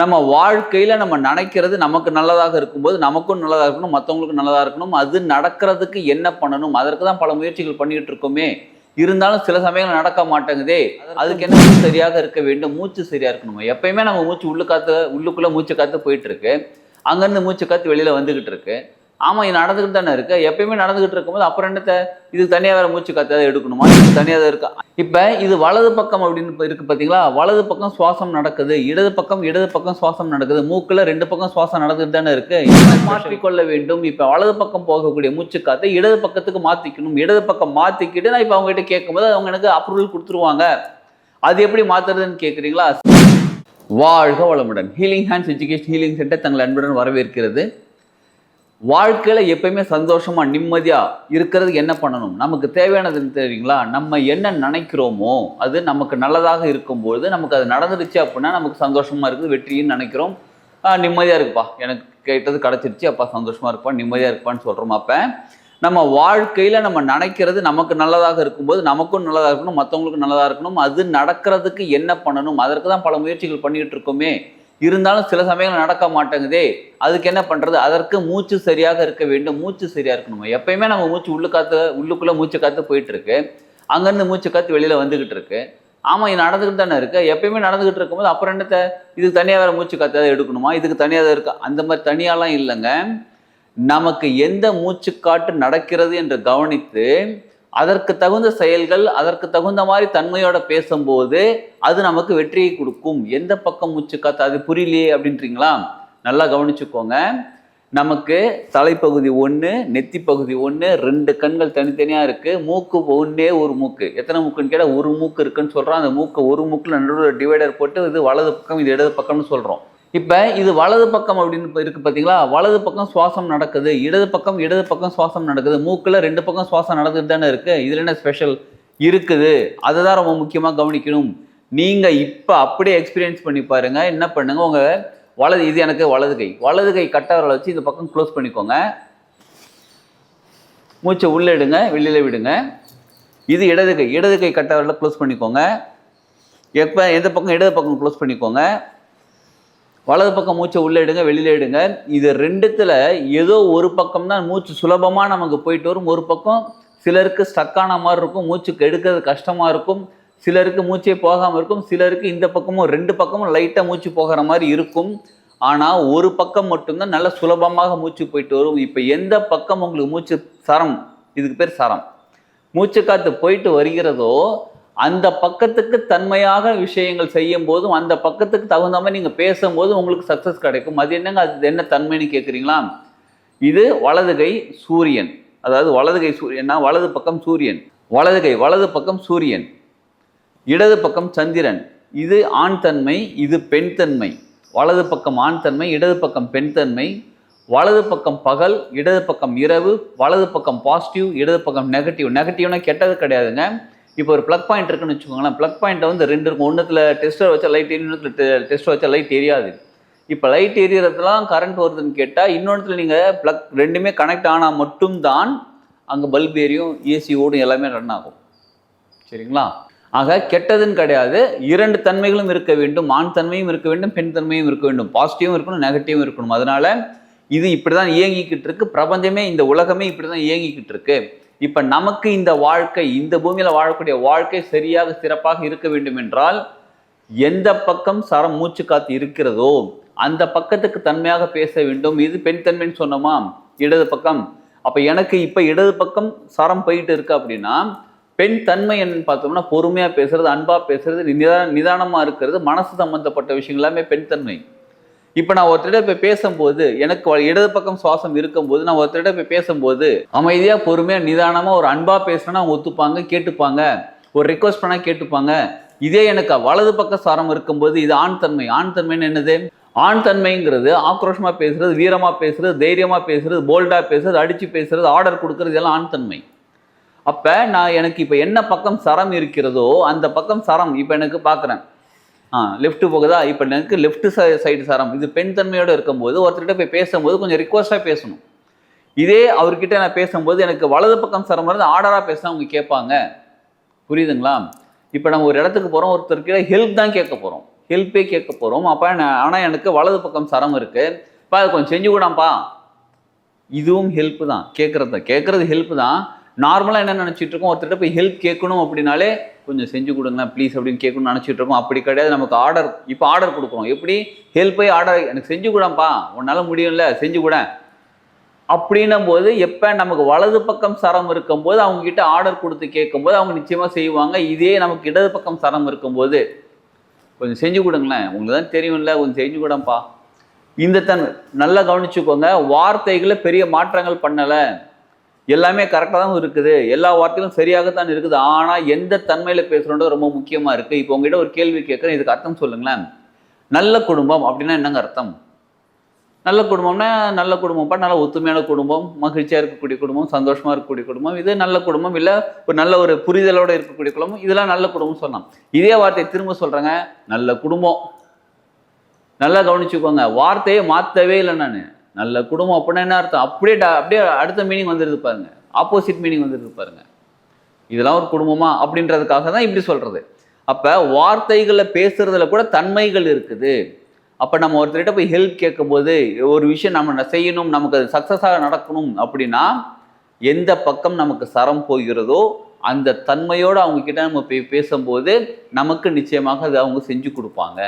நம்ம வாழ்க்கையில நம்ம நினைக்கிறது நமக்கு நல்லதாக இருக்கும்போது நமக்கும் நல்லதாக இருக்கணும் மற்றவங்களுக்கும் நல்லதாக இருக்கணும். அது நடக்கிறதுக்கு என்ன பண்ணணும்? அதற்கு தான் பல முயற்சிகள் பண்ணிட்டு இருக்கோமே. இருந்தாலும் சில சமயங்கள் நடக்க மாட்டேங்குதே. அதுக்கு என்ன சரியாக இருக்க வேண்டும்? மூச்சு சரியா இருக்கணும்? எப்பயுமே நம்ம மூச்சு உள்ளு காத்து உள்ளுக்குள்ள மூச்சு காத்து போயிட்டு இருக்கு. அங்கேருந்து மூச்சு காத்து வெளியில வந்துகிட்டு இருக்கு. ஆமா இது நடந்துகிட்டு தானே இருக்கு. எப்பயுமே நடந்துகிட்டு இருக்கும்போது அப்புறம் என்னத்த? இதுக்கு தனியாக வேற மூச்சு காத்து ஏதாவது எடுக்கணுமா இதுக்கு தனியாக இருக்கா? இப்போ இது வலது பக்கம் அப்படின்னு இப்ப இருக்கு பார்த்தீங்களா வலது பக்கம் சுவாசம் நடக்குது இடது பக்கம் இடது பக்கம் சுவாசம் நடக்குது மூக்குல ரெண்டு பக்கம் சுவாசம் நடந்துட்டு தானே இருக்கு. இதை மாற்றிக்கொள்ள வேண்டும். இப்போ வலது பக்கம் போகக்கூடிய மூச்சு காத்தை இடது பக்கத்துக்கு மாத்திக்கணும். இடது பக்கம் மாத்திக்கிட்டு நான் இப்போ அவங்க கிட்ட கேட்கும்போது அவங்க எனக்கு அப்ரூவல் கொடுத்துருவாங்க. அது எப்படி மாத்துறதுன்னு கேட்குறீங்களா வாழ்க வளமுடன். Healing hands education healing centre தங்கள் அன்புடன் வரவேற்கிறது. வாழ்க்கையில் எப்பயுமே சந்தோஷமாக நிம்மதியாக இருக்கிறதுக்கு என்ன பண்ணணும்? நமக்கு தேவையானதுன்னு தெரியுங்களா? நம்ம என்ன நினைக்கிறோமோ அது நமக்கு நல்லதாக இருக்கும்போது நமக்கு அது நடந்துருச்சு அப்படின்னா நமக்கு சந்தோஷமாக இருக்குது வெற்றின்னு நினைக்கிறோம். நிம்மதியாக இருக்குப்பா எனக்கு கேட்டது கிடைச்சிருச்சு. அப்பா சந்தோஷமாக இருப்பா நிம்மதியாக இருப்பான்னு சொல்கிறோம் அப்போ நம்ம வாழ்க்கையில் நம்ம நினைக்கிறது நமக்கு நல்லதாக இருக்கும்போது நமக்கும் நல்லதாக இருக்கணும் மற்றவங்களுக்கும் நல்லதாக இருக்கணும். அது நடக்கிறதுக்கு என்ன பண்ணணும்? அதற்கு தான் பல முயற்சிகள் பண்ணிகிட்டு இருக்கோமே. இருந்தாலும் சில சமயங்கள் நடக்க மாட்டேங்குதே. அதுக்கு என்ன பண்றது? அதற்கு மூச்சு சரியாக இருக்க வேண்டும். மூச்சு சரியா இருக்கணும்? எப்பயுமே நம்ம மூச்சு உள்ளு காத்து உள்ளுக்குள்ள மூச்சு காத்து போயிட்டு இருக்கு அங்கேருந்து மூச்சு காத்து வெளியில வந்துகிட்டு இருக்கு. ஆமா இது நடந்துகிட்டு தானே இருக்கு. எப்பயுமே நடந்துகிட்டு இருக்கும்போது அப்புறம் என்னத்த? இதுக்கு தனியாக வேற மூச்சு காத்து ஏதாவது எடுக்கணுமா? இதுக்கு தனியாக தான் இருக்கா? அந்த மாதிரி தனியாலாம் இல்லைங்க. நமக்கு எந்த மூச்சுக்காட்டு நடக்கிறது என்று கவனித்து அதற்கு தகுந்த செயல்கள் அதற்கு தகுந்த மாதிரி தன்மையோட பேசும்போது அது நமக்கு வெற்றியை கொடுக்கும். எந்த பக்கம் மூச்சுக்காத்து அது புரியலையே அப்படின்றீங்களா? நல்லா கவனிச்சுக்கோங்க. நமக்கு தலைப்பகுதி ஒன்று நெத்தி பகுதி ஒன்று ரெண்டு கண்கள் தனித்தனியாக இருக்கு. மூக்கு ஒன்றே ஒரு மூக்கு. எத்தனை மூக்குன்னு கேட்டால் ஒரு மூக்கு இருக்குன்னு சொல்கிறோம் அந்த மூக்கை ஒரு மூக்கில் நடுவில் டிவைடர் போட்டு இது வலது பக்கம் இது இடது பக்கம்னு சொல்கிறோம் இப்போ இது வலது பக்கம் அப்படின்னு இப்ப இருக்கு பார்த்தீங்களா வலது பக்கம் சுவாசம் நடக்குது இடது பக்கம் இடது பக்கம் சுவாசம் நடக்குது மூக்கில் ரெண்டு பக்கம் சுவாசம் நடந்துட்டு தானே இருக்கு. இதில் என்ன ஸ்பெஷல் இருக்குது? அதுதான் ரொம்ப முக்கியமாக கவனிக்கணும். நீங்கள் இப்போ அப்படியே எக்ஸ்பீரியன்ஸ் பண்ணி பாருங்க. என்ன பண்ணுங்க? உங்கள் வலது இது எனக்கு வலது கை. வலது கை கட்டவரை வச்சு இந்த பக்கம் க்ளோஸ் பண்ணிக்கோங்க. மூச்சை உள்ளே எடுங்க வெளியில் விடுங்க. இது இடது கை. இடது கை கட்டவரில் க்ளோஸ் பண்ணிக்கோங்க. எப்போ? எந்த பக்கம்? இடது பக்கம் க்ளோஸ் பண்ணிக்கோங்க. வலது பக்கம் மூச்சை உள்ளே எடுங்க வெளியில எடுங்க. இது ரெண்டுத்துல ஏதோ ஒரு பக்கம் தான் மூச்சு சுலபமாக நமக்கு போயிட்டு வரும். ஒரு பக்கம் சிலருக்கு ஸ்டக்கான மாதிரி இருக்கும் மூச்சுக்கு எடுக்கிறது கஷ்டமாக இருக்கும். சிலருக்கு மூச்சே போகாமல் இருக்கும். சிலருக்கு இந்த பக்கமும் ரெண்டு பக்கமும் லைட்டாக மூச்சு போகிற மாதிரி இருக்கும். ஆனால் ஒரு பக்கம் மட்டும்தான் நல்ல சுலபமாக மூச்சு போயிட்டு வரும். இப்போ எந்த பக்கம் உங்களுக்கு மூச்சு சரம்? இதுக்கு பேர் சரம். மூச்சு காற்று போயிட்டு வருகிறதோ அந்த பக்கத்துக்கு தன்மையாக விஷயங்கள் செய்யும் போதும் அந்த பக்கத்துக்கு தகுந்த மாதிரி நீங்கள் பேசும்போது உங்களுக்கு சக்ஸஸ் கிடைக்கும். அது என்னங்க? அது என்ன தன்மைன்னு கேட்குறீங்களா இது வலதுகை சூரியன். அதாவது வலதுகை சூரியன்னா வலது பக்கம் சூரியன். வலதுகை வலது பக்கம் சூரியன். இடது பக்கம் சந்திரன். இது ஆண் தன்மை இது பெண் தன்மை. வலது பக்கம் ஆண் தன்மை இடது பக்கம் பெண் தன்மை. வலது பக்கம் பகல் இடது பக்கம் இரவு. வலது பக்கம் பாசிட்டிவ் இடது பக்கம் நெகட்டிவ் நெகட்டிவ்னா கெட்டது கிடையாதுங்க. இப்போ ஒரு ப்ளக் பாயிண்ட் இருக்குன்னு வச்சுக்கோங்களேன். ப்ளக் பாயிண்ட்டை வந்து ரெண்டு இருக்கும். ஒன்றுத்தில் டெஸ்டர் வச்சா லைட் எரியும் இன்னொருத்தில் டெஸ்டர் வச்சா லைட் எரியாது இப்போ லைட் எரியறதுலாம் கரண்ட் வருதுன்னு கேட்டால் இன்னொன்றுல நீங்கள் ப்ளக் ரெண்டுமே கனெக்ட் ஆனால் மட்டும்தான் அங்கே பல்ப் எரியும் ஏசி ஓடும் எல்லாமே ரன் ஆகும். சரிங்களா? ஆக கெட்டதுன்னு கிடையாது. இரண்டு தன்மைகளும் இருக்க வேண்டும். ஆண் தன்மையும் இருக்க வேண்டும் பெண் தன்மையும் இருக்க வேண்டும். பாசிட்டிவும் இருக்கணும் நெகட்டிவும் இருக்கணும். அதனால் இது இப்படிதான் இயங்கிக்கிட்டு இருக்கு. பிரபஞ்சமே இந்த உலகமே இப்படிதான் இயங்கிக்கிட்டு இருக்குது இப்ப நமக்கு இந்த வாழ்க்கை இந்த பூமியில வாழக்கூடிய வாழ்க்கை சரியாக சிறப்பாக இருக்க வேண்டும் என்றால் எந்த பக்கம் சரம் மூச்சு காத்து இருக்கிறதோ அந்த பக்கத்துக்கு தன்மையாக பேச வேண்டும். இது பெண் தன்மைன்னு சொன்னோமா? இடது பக்கம். அப்ப எனக்கு இப்ப இடது பக்கம் சரம் போயிட்டு இருக்கு அப்படின்னா பெண் தன்மை என்னன்னு பார்த்தோம்னா பொறுமையா பேசுறது அன்பா பேசுறது நிதா நிதானமா இருக்கிறது மனசு சம்பந்தப்பட்ட விஷயங்கள் எல்லாமே பெண் தன்மை. இப்போ நான் ஒருத்தரிடம் போய் பேசும்போது எனக்கு வ- இடது பக்கம் சுவாசம் இருக்கும்போது நான் ஒருத்தரிடம் போய் பேசும்போது அமைதியாக பொறுமையாக நிதானமாக ஒரு அன்பாக பேசினா அவங்க ஒத்துப்பாங்க கேட்டுப்பாங்க. ஒரு ரிக்வஸ்ட் பண்ணால் கேட்டுப்பாங்க. இதே எனக்கு வலது பக்க சாரம் இருக்கும்போது இது ஆண் தன்மை. ஆண் தன்மைன்னு என்னது? ஆண் தன்மைங்கிறது ஆக்ரோஷமாக பேசுறது வீரமாக பேசுறது தைரியமாக பேசுறது போல்டாக பேசுறது அடித்து பேசுறது ஆர்டர் கொடுக்கறது இதெல்லாம் ஆண் தன்மை. அப்போ நான் எனக்கு இப்போ என்ன பக்கம் சரம் இருக்கிறதோ அந்த பக்கம் சரம் இப்போ எனக்கு பார்க்குறேன் லெஃப்ட் போகுதா? இப்போ எனக்கு லெஃப்ட் சைடு சரம். இது பெண் தன்மையோட இருக்கும்போது ஒருத்தர்கிட்ட போய் பேசும்போது கொஞ்சம் ரிக்வஸ்டாக பேசணும். இதே அவர்கிட்ட நான் பேசும்போது எனக்கு வலது பக்கம் சரம் வந்து ஆர்டராக பேசினா அவங்க கேட்பாங்க. புரியுதுங்களா? இப்போ நம்ம ஒரு இடத்துக்கு போகிறோம் ஒருத்தர்கிட்ட ஹெல்ப் தான் கேட்க போகிறோம் ஹெல்ப்பே கேட்க போகிறோம் அப்போ ஆனால் எனக்கு வலது பக்கம் சரம் இருக்குது இப்போ அதை கொஞ்சம் செஞ்சு கூடாம்ப்பா இதுவும் ஹெல்ப் தான். கேட்குறது தான் கேட்குறது ஹெல்ப் தான். நார்மலாக என்ன நினச்சிட்டு இருக்கோம்? ஒருத்தர்கிட்ட போய் ஹெல்ப் கேட்கணும் அப்படின்னாலே கொஞ்சம் செஞ்சு கொடுங்களேன் ப்ளீஸ் அப்படின்னு கேட்கணும்னு நினச்சிட்டு இருக்கோம். அப்படி கிடையாது. நமக்கு ஆர்டர் இப்போ ஆர்டர் கொடுக்குறோம் எப்படி? ஹெல்ப்பை ஆர்டர் எனக்கு செஞ்சு கூடப்பா. உன்னால் முடியும்ல செஞ்சு கூட. அப்படின்னும் போது எப்போ நமக்கு வலது பக்கம் சரம் இருக்கும்போது அவங்கக்கிட்ட ஆர்டர் கொடுத்து கேட்கும்போது அவங்க நிச்சயமாக செய்வாங்க. இதே நமக்கு இடது பக்கம் சரம் இருக்கும்போது கொஞ்சம் செஞ்சு கொடுங்களேன். உங்களுக்கு தான் தெரியும்ல கொஞ்சம் செஞ்சு கூடப்பா. இந்த தன் நல்லா கவனிச்சுக்கோங்க. வார்த்தைகளை பெரிய மாற்றங்கள் பண்ணலை. எல்லாமே கரெக்டாக தான் இருக்குது. எல்லா வார்த்தைகளும் சரியாகத்தான் இருக்குது. ஆனால் எந்த தன்மையில் பேசுகிறோன்றது ரொம்ப முக்கியமாக இருக்குது இப்போ உங்ககிட்ட ஒரு கேள்வி கேட்குறேன். இதுக்கு அர்த்தம் சொல்லுங்களேன். நல்ல குடும்பம் அப்படின்னா என்னங்க அர்த்தம்? நல்ல குடும்பம்னா நல்ல குடும்பம்ப்பா நல்ல ஒத்துமையான குடும்பம் மகிழ்ச்சியாக இருக்கக்கூடிய குடும்பம் சந்தோஷமாக இருக்கக்கூடிய குடும்பம் இது நல்ல குடும்பம் இல்லை ஒரு நல்ல ஒரு புரிதலோடு இருக்கக்கூடிய குடும்பம் இதெல்லாம் நல்ல குடும்பம் சொல்லலாம். இதே வார்த்தையை திரும்ப சொல்கிறேங்க நல்ல குடும்பம். நல்லா கவனிச்சுக்கோங்க. வார்த்தையை மாற்றவே இல்லை நான். நல்ல குடும்பம் அப்படின்னா என்ன அர்த்தம்? அப்படியே அப்படியே அடுத்த மீனிங் வந்துடுது பாருங்க. ஆப்போசிட் மீனிங் வந்துடுது பாருங்க. இதெல்லாம் ஒரு குடும்பமா? அப்படின்றதுக்காக தான் இப்படி சொல்றது. அப்ப வார்த்தைகளை பேசுறதுல கூட தன்மைகள் இருக்குது. அப்போ நம்ம ஒருத்தர்கிட்ட போய் ஹெல்ப் கேட்கும்போது ஒரு விஷயம் நம்ம செய்யணும் நமக்கு அது சக்சஸாக நடக்கணும் அப்படின்னா எந்த பக்கம் நமக்கு சரம் போகிறதோ அந்த தன்மையோடு அவங்க கிட்ட நம்ம போய் பேசும்போது நமக்கு நிச்சயமாக அதை அவங்க செஞ்சு கொடுப்பாங்க.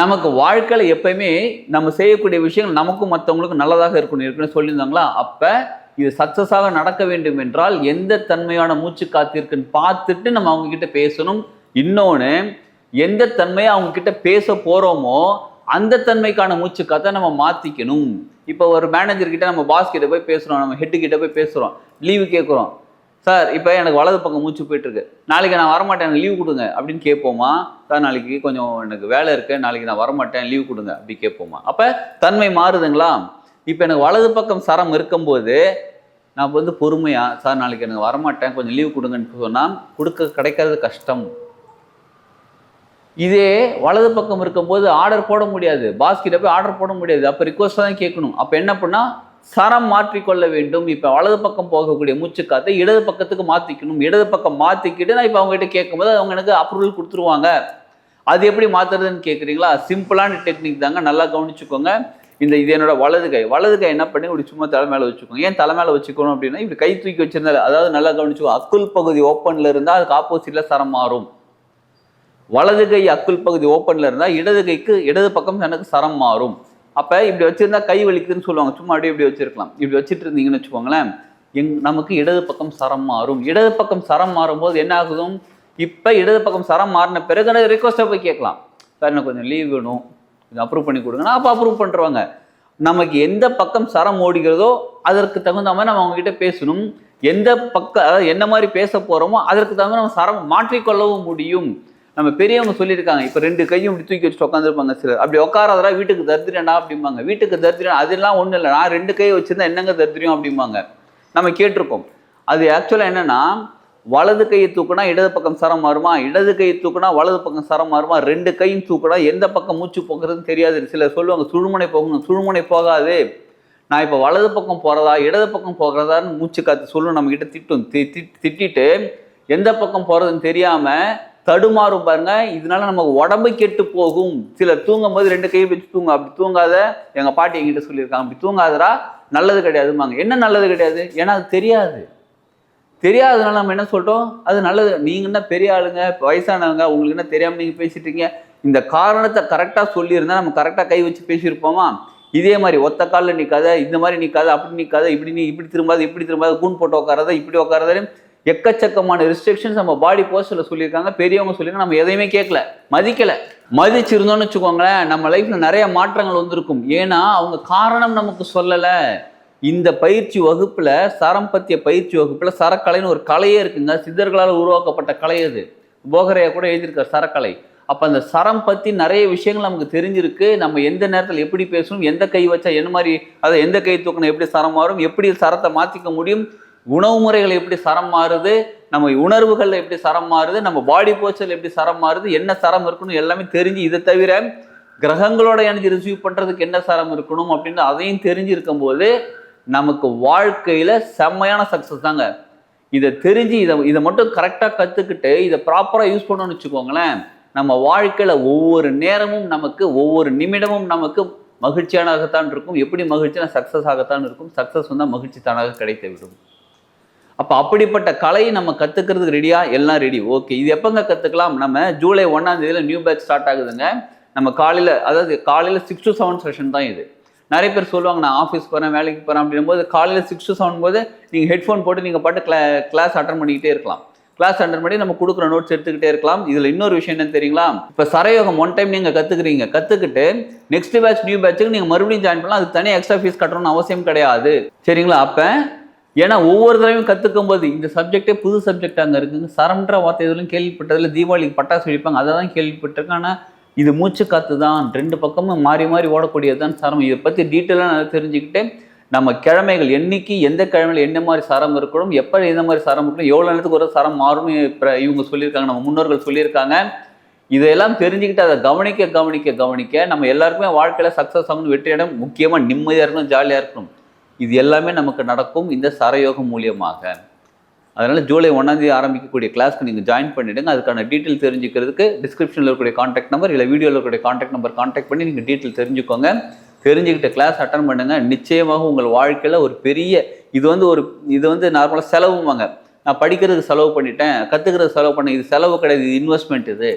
நமக்கு வாழ்க்கையில் எப்பயுமே நம்ம செய்யக்கூடிய விஷயங்கள் நமக்கும் மற்றவங்களுக்கும் நல்லதாக இருக்கணும் இருக்குன்னு சொல்லியிருந்தாங்களா? அப்போ இது சக்ஸஸாக நடக்க வேண்டும் என்றால் எந்த தன்மையான மூச்சு காத்திருக்குன்னு பார்த்துட்டு நம்ம அவங்க கிட்ட பேசணும். இன்னொன்று எந்த தன்மையை அவங்க கிட்ட பேச போகிறோமோ அந்த தன்மைக்கான மூச்சு காத்தை நம்ம மாற்றிக்கணும் இப்போ ஒரு மேனேஜர் கிட்ட நம்ம பாஸ் கிட்ட போய் பேசுகிறோம் நம்ம ஹெட்டு கிட்ட போய் பேசுகிறோம் லீவு கேட்குறோம் சார் இப்போ எனக்கு வலது பக்கம் மூச்சு போயிட்டுருக்கு. நாளைக்கு நான் வரமாட்டேன் எனக்கு லீவ் கொடுங்க. அப்படின்னு கேட்போமா? சார் நாளைக்கு கொஞ்சம் எனக்கு வேலை இருக்கு. நாளைக்கு நான் வரமாட்டேன் லீவ் கொடுங்க. அப்படி கேட்போமா? அப்போ தன்மை மாறுதுங்களா? இப்போ எனக்கு வலது பக்கம் சரம் இருக்கும்போது நான் வந்து பொறுமையாக சார் நாளைக்கு எனக்கு வரமாட்டேன் கொஞ்சம் லீவ் கொடுங்கன்னு சொன்னால் கொடுக்க கிடைக்கிறது கஷ்டம். இதே வலது பக்கம் இருக்கும்போது ஆர்டர் போட முடியாது. பாஸ் போய் ஆர்டர் போட முடியாது. அப்போ ரிக்வஸ்ட் தான் கேட்கணும். அப்போ என்ன பண்ணால் சரம் மாற்றிக்கொள்ள வேண்டும். இப்போ வலது பக்கம் போகக்கூடிய மூச்சுக்காத்தை இடது பக்கத்துக்கு மாற்றிக்கணும் இடது பக்கம் மாற்றிக்கிட்டு நான் இப்போ அவங்ககிட்ட கேட்கும்போது அவங்க எனக்கு அப்ரூவல் கொடுத்துருவாங்க. அது எப்படி மாற்றுறதுன்னு கேட்குறீங்களா சிம்பிளான டெக்னிக் தாங்க. நல்லா கவனிச்சுக்கோங்க. இந்த இது என்னோட வலது கை. வலது கை என்ன பண்ணி இப்படி சும்மா தலை மேலே வச்சுக்கோங்க. ஏன் தலை மேலே வச்சுக்கணும் அப்படின்னா இப்படி கை தூக்கி வச்சிருந்தால அதாவது நல்லா கவனிச்சுக்கோ அக்குள் பகுதி ஓப்பனில் இருந்தால் அதுக்கு ஆப்போசிட்டில் சரம் மாறும். வலது கை அக்குள் பகுதி ஓப்பனில் இருந்தால் இடது கைக்கு இடது பக்கம் எனக்கு சரம் மாறும். அப்போ இப்படி வச்சிருந்தா கை வலிக்குதுன்னு சொல்லுவாங்க. சும்மா அப்படியே இப்படி வச்சிருக்கலாம். இப்படி வச்சுட்டு இருந்தீங்கன்னு வச்சுக்கோங்களேன் எங் நமக்கு இடது பக்கம் சரம் மாறும். இடது பக்கம் சரம் மாறும்போது என்ன ஆகுதும்? இப்போ இடது பக்கம் சரம் மாறின பிறகு ரிக்வஸ்ட்டை போய் கேட்கலாம். சார் எனக்கு கொஞ்சம் லீவ் வேணும். கொஞ்சம் அப்ரூவ் பண்ணி கொடுங்கன்னா அப்போ அப்ரூவ் பண்ணுறவாங்க நமக்கு எந்த பக்கம் சரம் ஓடுகிறதோ அதற்கு தகுந்த மாதிரி நம்ம அவங்ககிட்ட பேசணும். எந்த பக்கம் அதாவது என்ன மாதிரி பேச போகிறோமோ அதற்கு தகுந்த நம்ம சரம் மாற்றிக்கொள்ளவும் முடியும். நம்ம பெரியவங்க சொல்லியிருக்காங்க இப்போ ரெண்டு கையும் இப்படி தூக்கி வச்சுட்டு உட்காந்துருப்பாங்க சிலர். அப்படி உட்காராதரா வீட்டுக்கு தரித்திரண்டா அப்படிம்பாங்க. வீட்டுக்கு தரித்திரம் அதெல்லாம் ஒன்றும் இல்லை. நான் ரெண்டு கையை வச்சுருந்தா என்னங்க தரித்திரம் அப்படிம்பாங்க. நம்ம கேட்டிருக்கோம். அது ஆக்சுவலாக என்னென்னா வலது கையை தூக்குனா இடது பக்கம் சரம் மாறுமா? இடது கையை தூக்குனா வலது பக்கம் சரம் மாறுமா? ரெண்டு கையும் தூக்குனா எந்த பக்கம் மூச்சு போகிறதுன்னு தெரியாது. சிலர் சொல்லுவாங்க சுழுமுனை போகணும் சுழுமுனை போகாது. நான் இப்போ வலது பக்கம் போகிறதா இடது பக்கம் போகிறதான்னு மூச்சு காத்து சொல்லும் நம்மக்கிட்ட திட்டும். தி- தி- திட்டிட்டு எந்த பக்கம் போகிறதுன்னு தெரியாமல் தடுமாறும் பாருங்க. இதனால நமக்கு உடம்பு கெட்டு போகும். சிலர் தூங்கும் போது ரெண்டு கையை வச்சு தூங்க. அப்படி தூங்காத எங்கள் பாட்டி எங்கிட்ட சொல்லியிருக்காங்க. அப்படி தூங்காதரா நல்லது கிடையாதுமாங்க என்ன நல்லது கிடையாது? ஏன்னா அது தெரியாது. தெரியாததுனால நம்ம என்ன சொல்றோம்? அது நல்லது. நீங்க என்ன பெரிய ஆளுங்க வயசானவங்க உங்களுக்கு என்ன தெரியாம நீங்க பேசிட்டு இருக்கீங்க? இந்த காரணத்தை கரெக்டா சொல்லியிருந்தா நம்ம கரெக்டா கை வச்சு பேசியிருப்போமா? இதே மாதிரி ஒத்த காலில் நிற்காத இந்த மாதிரி நிற்காத அப்படி நிற்காத இப்படி நீ இப்படி திரும்பாத இப்படி திரும்பாத கூன் போட்டு உட்காராத இப்படி உட்காராத எக்கச்சக்கமான ரெஸ்ட்ரிக்ஷன்ஸ் நம்ம பாடி போஸ்டில் சொல்லியிருக்காங்க. பெரியவங்க சொல்லியிருக்காங்க. நம்ம எதையுமே கேட்கல. மதிக்கலை. மதிச்சிருந்தோம்னு வச்சுக்கோங்களேன் நம்ம லைஃப்பில் நிறைய மாற்றங்கள் வந்திருக்கும். ஏன்னா அவங்க காரணம் நமக்கு சொல்லலை. இந்த பயிற்சி வகுப்பில் சரம் பற்றிய பயிற்சி வகுப்பில் சரக்கலைன்னு ஒரு கலையே இருக்குங்க. சித்தர்களால் உருவாக்கப்பட்ட கலை அது. போகரையா கூட எழுதியிருக்கார் சரக்கலை. அப்போ அந்த சரம் பற்றி நிறைய விஷயங்கள் நமக்கு தெரிஞ்சிருக்கு. நம்ம எந்த நேரத்தில் எப்படி பேசணும் எந்த கை வச்சா என்ன மாதிரி அதை எந்த கை தூக்கணும் எப்படி சரம் மாறும் எப்படி சரத்தை மாற்றிக்க முடியும் உணவு முறைகள் எப்படி சரம் மாறுது? நம்ம உணர்வுகள் எப்படி சரம் மாறுது? நம்ம பாடி போச்சல் எப்படி சரம் மாறுது? என்ன சரம் இருக்கணும்? எல்லாமே தெரிஞ்சு இதை தவிர கிரகங்களோட எனர்ஜி ரிசீவ் பண்ணுறதுக்கு என்ன சரம் இருக்கணும் அப்படின்னு அதையும் தெரிஞ்சிருக்கும் போது நமக்கு வாழ்க்கையில் செம்மையான சக்ஸஸ் தாங்க. இதை தெரிஞ்சு இதை இதை மட்டும் கரெக்டாக கற்றுக்கிட்டு இதை ப்ராப்பராக யூஸ் பண்ணணும்னு வச்சுக்கோங்களேன் நம்ம வாழ்க்கையில் ஒவ்வொரு நேரமும் நமக்கு ஒவ்வொரு நிமிடமும் நமக்கு மகிழ்ச்சியானதாகத்தான் இருக்கும். எப்படி மகிழ்ச்சியான சக்ஸஸ் ஆகத்தான் இருக்கும். சக்ஸஸ் வந்தால் மகிழ்ச்சி தானாக கிடைத்து விடும். அப்போ அப்படிப்பட்ட கலையை நம்ம கற்றுக்கிறதுக்கு ரெடியா எல்லாம் ரெடி ஓகே இது எப்போங்க கற்றுக்கலாம் நம்ம ஜூலை ஒன்றாம் தேதியில நியூ பேட்ச் ஸ்டார்ட் ஆகுதுங்க. நம்ம காலையில் அதாவது காலையில் சிக்ஸ் டு செவன் செஷன் தான் இது. நிறைய பேர் சொல்லுவாங்க நான் ஆஃபீஸ் போகிறேன் வேலைக்கு போகிறேன் அப்படின்னும் போது காலையில் சிக்ஸ் டு செவன் போது நீங்கள் ஹெட்ஃபோன் போட்டு நீங்கள் பாட்டு கிளா கிளாஸ் அட்டன் பண்ணிக்கிட்டே இருக்கலாம். கிளாஸ் அட்டன் பண்ணி நம்ம கொடுக்குற நோட்ஸ் எடுத்துக்கிட்டே இருக்கலாம். இதில் இன்னொரு விஷயம் என்ன தெரியுங்களா? இப்போ சரயோகம் ஒன் டைம் நீங்கள் கற்றுக்குறீங்க கற்றுக்கிட்டு நெக்ஸ்ட் பேட்ச் நியூ பேட்சுக்கு நீங்கள் மறுபடியும் ஜாயின் பண்ணலாம். அது தனியாக எக்ஸ்ட்ரா ஃபீஸ் கட்டணும்னு அவசியம் கிடையாது. சரிங்களா? அப்போ ஏன்னா ஒவ்வொரு தடவையும் கற்றுக்கும் போது இந்த சப்ஜெக்டே புது சப்ஜெக்ட் அங்கே இருக்குங்க சரம்ன்ற வார்த்தை கேள்விப்பட்டதில் கேள்விப்பட்டதில்ல. தீபாவளிக்கு பட்டாசு வெடிப்பாங்க அதை தான் கேள்விப்பட்டிருக்கேன். ஆனால் இது மூச்சு காத்து தான். ரெண்டு பக்கமும் மாறி மாறி ஓடக்கூடியது தான் சரம். இதை பற்றி டீட்டெயிலாக நான் தெரிஞ்சுக்கிட்டு நம்ம கிழமைகள் என்னைக்கு எந்த கிழமையில் என்ன மாதிரி சரம் இருக்கணும் எப்போ எந்த மாதிரி சரம் இருக்கணும் எவ்வளோ நேரத்துக்கு ஒரு சரம் மாறும் இப்போ இவங்க சொல்லியிருக்காங்க நம்ம முன்னோர்கள் சொல்லியிருக்காங்க. இதையெல்லாம் தெரிஞ்சுக்கிட்டு அதை கவனிக்க கவனிக்க கவனிக்க நம்ம எல்லாருக்குமே வாழ்க்கையில் சக்ஸஸ் ஆகணும் வெற்றியிடம் முக்கியமாக நிம்மதியாக இருக்கணும் ஜாலியாக இருக்கணும். இது எல்லாமே நமக்கு நடக்கும் இந்த சரயோகம் மூலியமாக. அதனால் ஜூலை ஒன்றாந்தேதி ஆரம்பிக்கக்கூடிய கிளாஸ்க்கு நீங்கள் ஜாயின் பண்ணிவிடுங்க அதுக்கான டீட்டெயில் தெரிஞ்சுக்கிறதுக்கு டிஸ்கிரிப்ஷனில் இருக்கக்கூடிய காண்டாக்ட் நம்பர் இல்லை வீடியோவில் இருக்கக்கூடிய காண்டாக்ட் நம்பர் காண்டாக்ட் பண்ணி நீங்கள் டீட்டெயில் தெரிஞ்சுக்கோங்க. தெரிஞ்சுக்கிட்ட கிளாஸ் அட்டன் பண்ணுங்கள் நிச்சயமாக உங்கள் வாழ்க்கையில் ஒரு பெரிய இது வந்து ஒரு இது வந்து நார்மலாக செலவுவாங்க நான் படிக்கிறதுக்கு செலவு பண்ணிட்டேன். கற்றுக்கிறது செலவு பண்ணேன் இது செலவு கிடையாது இது இன்வெஸ்ட்மெண்ட் இது.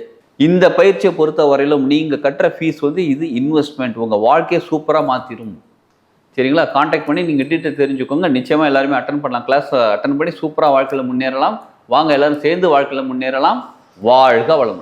இந்த பயிற்சியை பொறுத்த வரையிலும் நீங்கள் கட்டுற ஃபீஸ் வந்து இது இன்வெஸ்ட்மெண்ட் உங்கள் வாழ்க்கையை சூப்பராக மாற்றிடும் சரிங்களா? காண்டாக்ட் பண்ணி நீங்கள் டீட்டெயில் தெரிஞ்சுக்கோங்க. நிச்சயமாக எல்லாருமே அட்டன் பண்ணலாம். கிளாஸ் அட்டன் பண்ணி சூப்பராக வாழ்க்கையில் முன்னேறலாம். வாங்க எல்லாரும் சேர்ந்து வாழ்க்கையில் முன்னேறலாம். வாழ்க வளமுடன்.